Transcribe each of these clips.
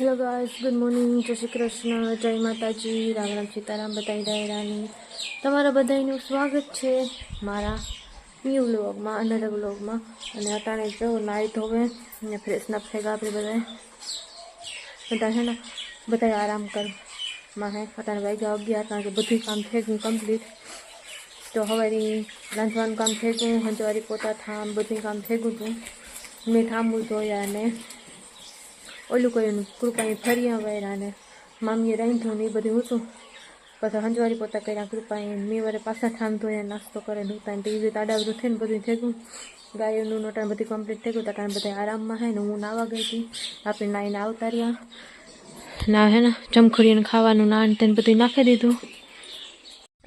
Hello guys good morning જય શ્રી કૃષ્ણ. જય માતાજી. રામ રામ સીતારામ. બધાઈ ડાયરાની તમારા બધાનું સ્વાગત છે મારા ન્યૂ વ્લોગમાં અનર વ્લોગમાં અને અટાણે જો નાઈ ધોવે અને ફ્રેશનઅપ થઈ ગયા આપણે બધાએ બધા છે ને બધાએ આરામ કર. માં હે અટાણે વાગ્યા અગિયાર, કારણ કે બધું કામ થઈ ગયું કમ્પ્લીટ તો હવે રાંધવાનું કામ થઈ ગયું, હંજવારી પોતા થામ બધું કામ થઈ ગયું હતું મેં થાંભું ધોયા અને ઓલું કર્યું કૃપાએ ફરિયા વાયરા અને મામીએ રાંધ્યું ને એ બધું હતું. પછી હંજવારી પોતા કર્યા, કૃપાએ મેં વરે પાછા ઠામ ધોયા નાસ્તો કરે ને ઉતાર તો એ તાડાવરું થઈને બધું થઈ ગયું ગાયોનું નોટાણ બધી કમ્પ્લીટ થઈ ગયું તાટાણ બધા આરામમાં હે ને હું નાવા ગઈ હતી. આપણે નાઈને આવતા રહ્યા ના હે ને ચમખડીને ખાવાનું નાન તેને બધું નાખી દીધું.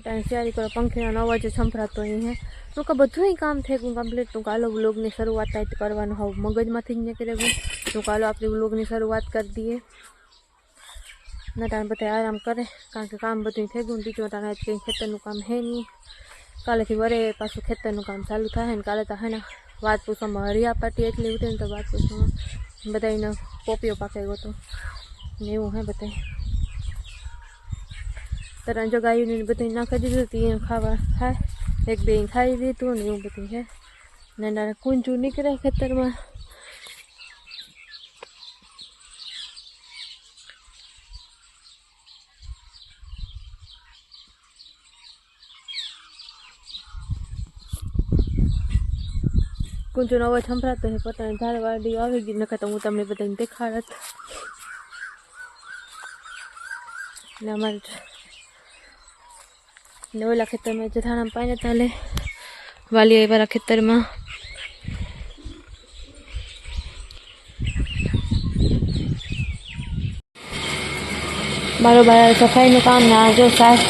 ત્યાં તૈયારી કરો, પંખીનો અવાજ સંભળાતો અહીં હે. તું કે બધું કામ થઈ ગયું કમ્પ્લીટ તું કાલો બ્લોગની શરૂઆત કરવાનું હવે, મગજમાંથી જ નીકળે ગયું. તું કાલો આપણી વ્લોગની શરૂઆત કરી દઈએ નટાણ બધા આરામ કરે કારણ કે કામ બધું થઈ ગયું બીજું ટાણે આજ કંઈ ખેતરનું કામ હે નહીં કાલેથી વરે પાછું ખેતરનું કામ ચાલુ થાય ને કાલે તો હે ને વાત પૂછવામાં હરિયા પાટી એટલી ઉઠી ને તો વાત પૂછવામાં બધાને પોપિયો પાકે ગયો હતો ને એવું હે બધા તરત જો ગાયું બધું નાખી દીધું તો એને ખાવા ખાય એક બે ખાઈ લીધું ને એવું બધું છે ને નાના કુંજું નીકળે ખેતરમાં કુંજુનો અવાજ સંભળાતો છે પોતાની ધારવાડી આવી ગઈ, નકર તો હું તમને બધાને દેખાડત. ને અમારે ને ઓલા ખેતરમાં જથાણા પાણી તાલે વાલી વાળા ખેતરમાં. બારોબાર સફાઈનું કામ ના, જો સાહેબ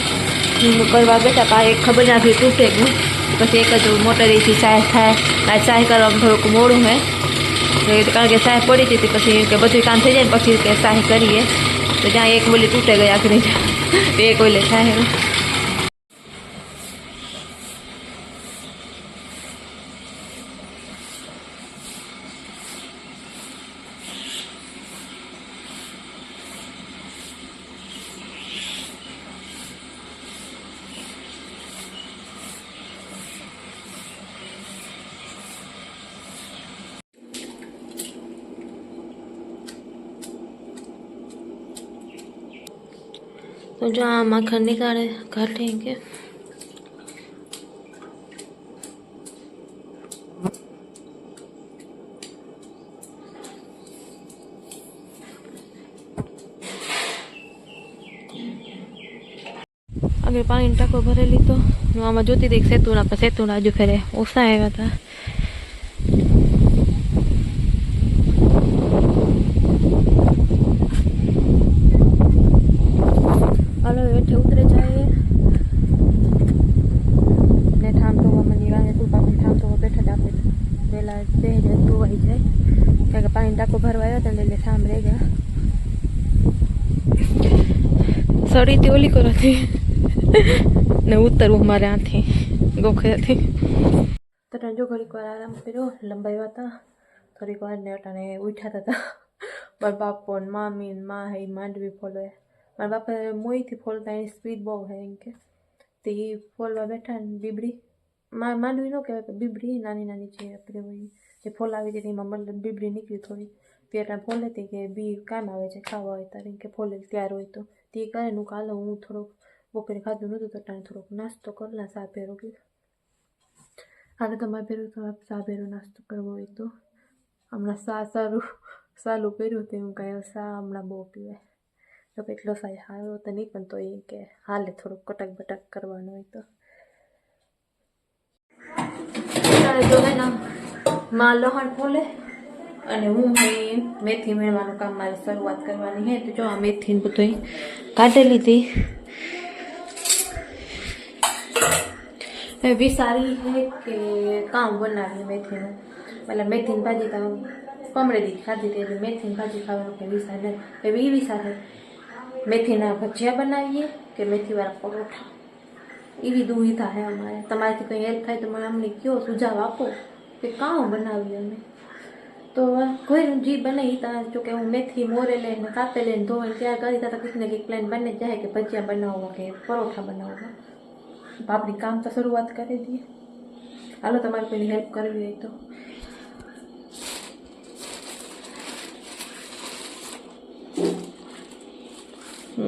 કરવા બેઠા એક ખબર નથી તૂટે ગયું પછી એક જ મોટરેથી ચાય થાય. આ ચાય કરવામાં થોડુંક મોડું હે કારણ કે સાહેબ પડી હતી પછી કે બધું કામ થઈ જાય ને પછી કે સાહેબ કરીએ. તો જ્યાં એક બોલી તૂટે ગયા આખરી એક બોલે ચાય तो जो આ માખણ निकाले काटेंगे આગળ પાણીનો ટાંકો ભરેલી તો હું આમાં જોતી હતી સેતુના પર સેતુના હજુ ફેરે ઓછા આવ્યા હતા પહેલાં બે જાય ધોવાઈ જાય કારણ કે પાણી ટાંકો ભરવા આવ્યો હતા એટલે ઠામ રહી ગયા. સડીથી ઓલી કરો ને ઉતરવું મારે આથી ગોખેથી. તો જો ઘડીક વાર આરામ કર્યો લંબાવ્યા હતા થોડીક વાર ને અટાણે ઉઠ્યા હતા. મારા બાપો ને મામી ને મા હે માંડવી ફોલવે. મારા બાપા મોઈથી ફોલતા એની સ્પીડ બહુ હે એમ કે. તે ફોલવા બેઠા ને બીબડી. માંડવી ન કહેવાય બીબડી, નાની નાની છે આપણે જે ફોલાવી હતી એમાં મતલબ બીબડી નીકળી થોડી. પેટા ફોલે તે કે બી કામ આવે છે, ખાવા હોય તારે કે ફોલે ત્યાર હોય તો. તે કરે નું કાલે હું થોડોક બપોરે ખાધું નહોતું તો ટાણે થોડોક નાસ્તો કરલા સા ભેરો કે. હાલે તમારે ભેરું તો સા ભેરો નાસ્તો કરવો હોય તો. હમણાં સા સારું સારું પહેર્યું તે હું કાંઈ સા હમણાં બહુ પીવાય તો એટલો સાય હારો તો નહીં પણ તો એ કે, હાલે થોડુંક કટક બટક કરવાનું હોય તો. અત્યારે જો હે ને માં લહણ ફોલે અને હું હે મેથી મેળવાનું કામ મારી શરૂઆત કરવાની હે તો જો આ મેથી બધું કાઢી લીધી. એ વિચારી હે કે કામ બનાવી મેથીનું. એટલે મેથીની ભાજી તો કમળેથી ખાધી હતી એટલે મેથીની ભાજી ખાવાનું કે વિચાર નથી. એવી વિચાર હે મેથીના ભજીયા બનાવીએ કે મેથીવાળા પરોઠા? એવી દુવિધા હે અમારે. તમારાથી કંઈ હેલ્પ થાય તો મને અમને કયો સુઝાવ આપો કે કાં બનાવીએ અમે તો કોઈ જી બને ઈ તા જો કે હું મેથી મોરે લઈને કાપે લઈને ધોઈને તૈયાર કરી તા કંઈક ને કંઈક પ્લાન બને જ જાય કે ભજીયા બનાવવા કે પરોઠા બનાવવા. તો આપણી કામ તો શરૂઆત કરી દઈએ. હાલો, તમારે કોઈની હેલ્પ કરવી હોય તો.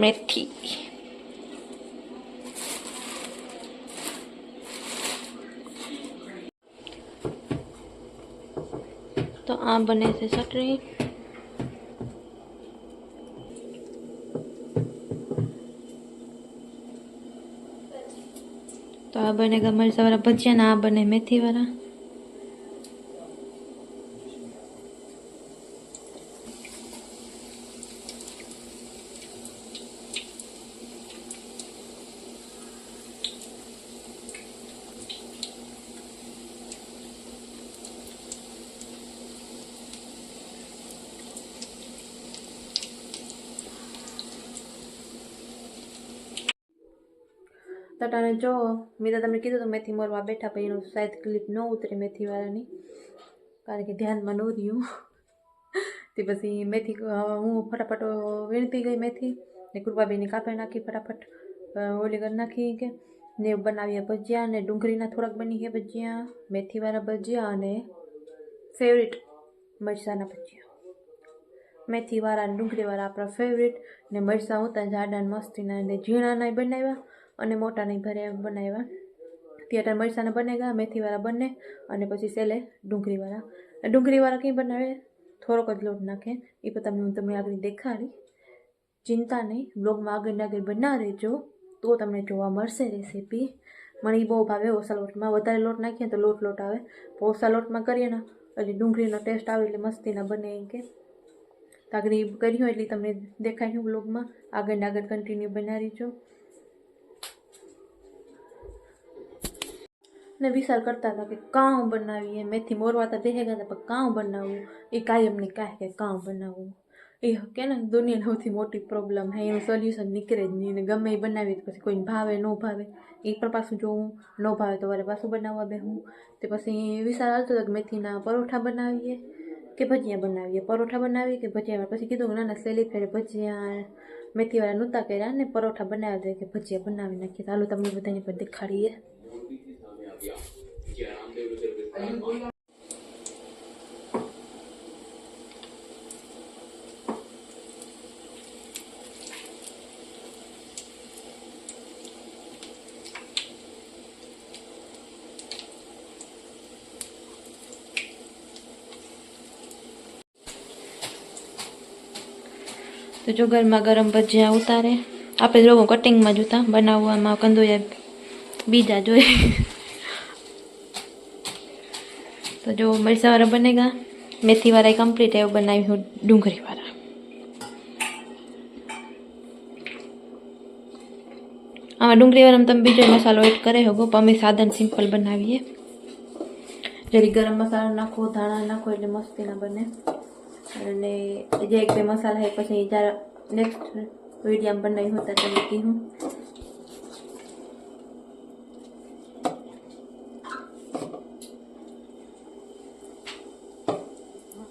મેથી તો આ બને છે ચટણી. તો આ બને મરચાવાળા ભજીયા ને આ બને મેથીવાળા. તટાને જો, મેં તો તમને કીધું તો મેથી મોરવા બેઠા પછી એનું શાયદ ક્લિપ ન ઉતરે મેથીવાળાની. કારણ કે ધ્યાનમાં ન રહ્યું. તે પછી મેથી હું ફટાફટ વીણતી ગઈ મેથી. ને કૃપાબેની કાપે નાખી ફટાફટ. ઓલી કરી નાખી કે, ને બનાવ્યા ભજીયા ને ડુંગળીના થોડાક બની છે ભજીયા, મેથીવાળા ભજીયા અને ફેવરેટ મરસાના ભજીયા. મેથીવાળા ડુંગળીવાળા આપણા ફેવરેટ ને મરચાં ઉતા જાડા મસ્તીના ને ઝીણાના બનાવ્યા. અને મોટા નહીં ભર્યા બનાવ્યા. થિયેટર મરચાંના બને ગયા મેથીવાળા બને અને પછી સેલે ડુંગળીવાળા. ડુંગળીવાળા કંઈ બનાવે? થોડોક જ લોટ નાખે. એ પણ તમને હું તમને આગળ દેખાડી. ચિંતા નહીં. બ્લોગમાં આગળ આગળ બના રહેજો. તો તમને જોવા મળશે રેસીપી. મને એ બહુ ભાવે. ઓછા લોટમાં વધારે લોટ નાખીએ તો લોટ લોટ આવે. ઓછા લોટમાં કરીએ ને, એટલે ડુંગળીનો ટેસ્ટ આવે એટલે મસ્તીના બને એમ કે. આગળ એ કરી હોય એટલે તમને દેખાય બ્લોગમાં. આગળ આગળ કન્ટિન્યુ બનાવી છો ને વિચાર કરતા હતા કે કાં બનાવીએ, મેથી મોરવા દેહેગા હતા, પણ કાં બનાવવું એ કાયમની કાંઈ કે કાં બનાવવું એ કે ને દુનિયાની સૌથી મોટી પ્રોબ્લેમ હે એનું સોલ્યુશન નીકળે જ નહીં ને ગમે એ બનાવી તો પછી કોઈને ભાવે, ન ભાવે. એ પણ પાછું જોવું ન ભાવે તો વારે પાછું બનાવવા બેહું. તે પછી વિચાર આવતો હતો કે મેથીના પરોઠા બનાવીએ કે ભજીયા બનાવીએ? પરોઠા બનાવીએ કે ભજીયા? પછી કીધું નાના ના સેલી ફેરે ભજીયા, મેથીવાળા નહોતા કર્યા ને પરોઠા બનાવી દે કે ભજીયા બનાવી નાખીએ. તો હાલો તમને બધાની પર દેખાડીએ. તો જો ગરમા ગરમ ભજીયા ઉતારે. આપણે લોકો કટિંગમાં જોતા બનાવવામાં કંદોયા બીજા જોઈએ. તો જો મરચાવાળા બનેગા. મેથીવાળા કમ્પ્લીટ એવું બનાવી હું ડુંગળીવાળા. આમાં ડુંગળીવાળામાં તમે બીજો મસાલો એડ કરે હોગો પણ અમે સાધન સિમ્પલ બનાવીએ. જરી ગરમ મસાલો નાખો, ધાણા નાખો, એટલે મસ્તીના બને. અને જે એક બે મસાલા હે પછી જ્યારે નેક્સ્ટ વિડીયામાં બનાવી હું ત્યાં તમે કીધું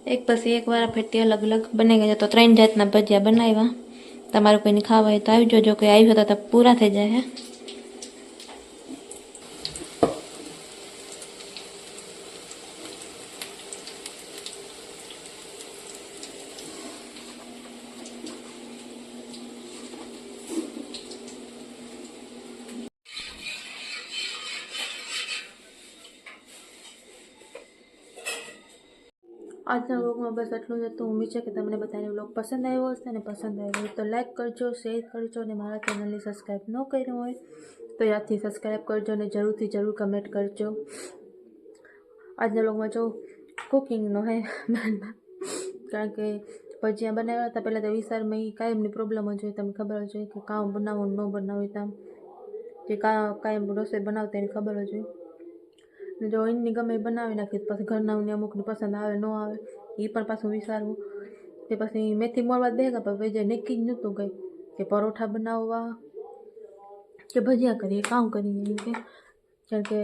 એક પછી એક વાર ફેરથી અલગ અલગ બની ગયા તો ત્રણ જાતના ભજીયા બનાવ્યા. તમારું કોઈને ખાવા હોય તો આવી જોજો કોઈ આવ્યું તો પૂરા થઈ જાય આજના વ્લોગમાં બસ એટલું જ. હતું ઉમ્મીદ છે કે તમને બધાને વ્લોગ પસંદ આવ્યો હશે અને પસંદ આવ્યો હોય તો લાઈક કરજો, શેર કરજો અને મારા ચેનલને સબસ્ક્રાઈબ ન કર્યું હોય તો યાદથી સબસ્ક્રાઈબ કરજો અને જરૂરથી જરૂર કમેન્ટ કરજો. આજના વ્લોગમાં જો કુકિંગનો હે. કારણ કે ભજીયા બનાવ્યા હતા પહેલાં તો વિસ્તારમાં એ કાયમની પ્રોબ્લેમ જ હોય, તમને ખબર જ હોય કે કામ બનાવવું ન બનાવવું તમ જે કા કાયમ રસોઈ બનાવતા એની ખબર જ હોય. ને જો એની ગમે બનાવી નાખી પછી ઘરના અમુકને પસંદ આવે, ન આવે એ પણ પાછું વિચારવું. તે પછી મેથી મોરવા જ બેગા પણ જે નક્કી જ નહોતું કંઈ કે પરોઠા બનાવવા કે ભજીયા કરીએ, કામ કરીએ એમ કે. કારણ કે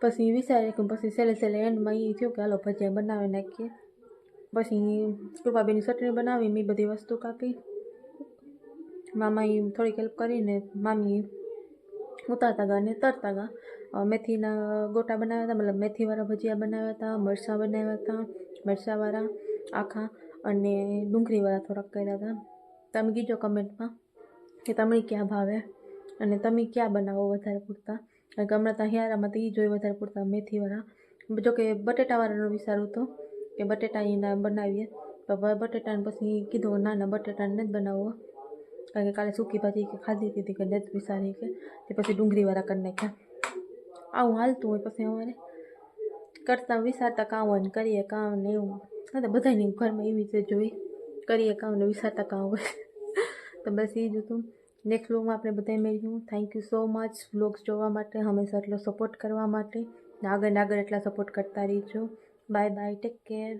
પછી વિચારે કે પછી છેલ્લે છેલ્લે એન્ડમાં એ થયું કે હાલો ભજીયા બનાવી નાખીએ. પછી કૃપાબેનની ચટણી બનાવી, મેં બધી વસ્તુ કાપી. મામાએ થોડીક હેલ્પ કરીને મામી ઉતારતા ગયા અને તરતા ગયા મેથીના ગોટા બનાવ્યા હતા, મતલબ મેથીવાળા ભજીયા બનાવ્યા હતા, મરચાં બનાવ્યા હતા, મરચાંવાળા આખા અને ડુંગળીવાળા થોડાક કર્યા હતા. તમે કીજો કમેન્ટમાં કે તમને ક્યાં ભાવે અને તમે ક્યાં બનાવો વધારે પૂરતા? કારણ કે હમણાં ત્યાં હિયારામાં તો એ જોઈ વધારે પૂરતા મેથીવાળા. જો કે બટેટાવાળાનું વિચારું હતો કે બટેટા એના બનાવીએ. તો બટેટાને પછી કીધું ના ના, બટેટાને નથી બનાવવો. કારણ કે કાલે સૂકી ભાજી કે ખાધી હતી કે નથી વિસારી કે તે પછી ડુંગળીવાળા કરી નાખ્યા. આવું હાલતું હોય પછી અમારે કરતા વિસારતા કામ કરીએ કામ ને એવું. હા તો બધાની ઘરમાં એવી રીતે જોઈ કરીએ કામ ને વિસારતા કામ હોય. તો બસ એ જ હતું. નેક્સ્ટ વ્લોગમાં આપણે બધાએ મળ્યું thank you so much vlogs જોવા માટે હંમેશા એટલો સપોર્ટ કરવા માટે. ને આગળ ને આગળ એટલા સપોર્ટ કરતા રહીજો. Bye bye take care